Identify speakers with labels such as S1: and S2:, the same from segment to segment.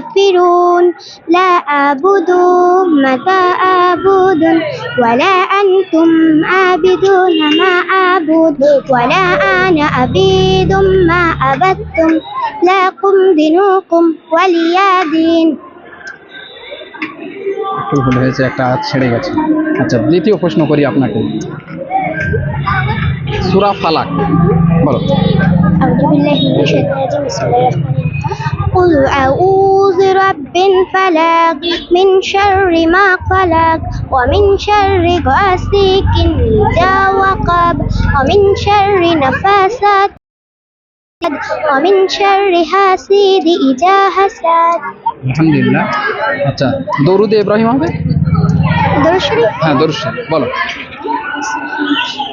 S1: الكافرون لا أعبد ما تعبد ولا أنتم عابدون ما أعبد ولا أنا عبيد ما عبدتم لكم دينكم ولي دين
S2: একটু ভুল হয়েছে একটা হাত ছেড়ে গেছে আচ্ছা দ্বিতীয় প্রশ্ন করি আপনাকে সুরা ফালাক বলো
S1: أعوذ بالله من الشيطان الرجيم بسم الله الرحمن الرحيم قل أعوذ رب الفلق من شر ما خلق ومن شر غاسق إذا وقب ومن شر نفاسات ومن شر حاسد إذا حسد
S2: আলহামদুলিল্লাহ আচ্ছা দরুদে ইব্রাহিম হবে
S1: درس شريف
S2: হ্যাঁ দরুদ শরীফ, বলো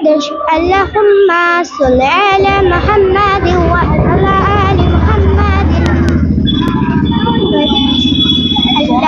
S1: درس اللهم صل على محمد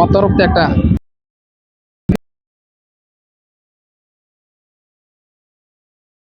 S2: আমার তরফ থেকে একটা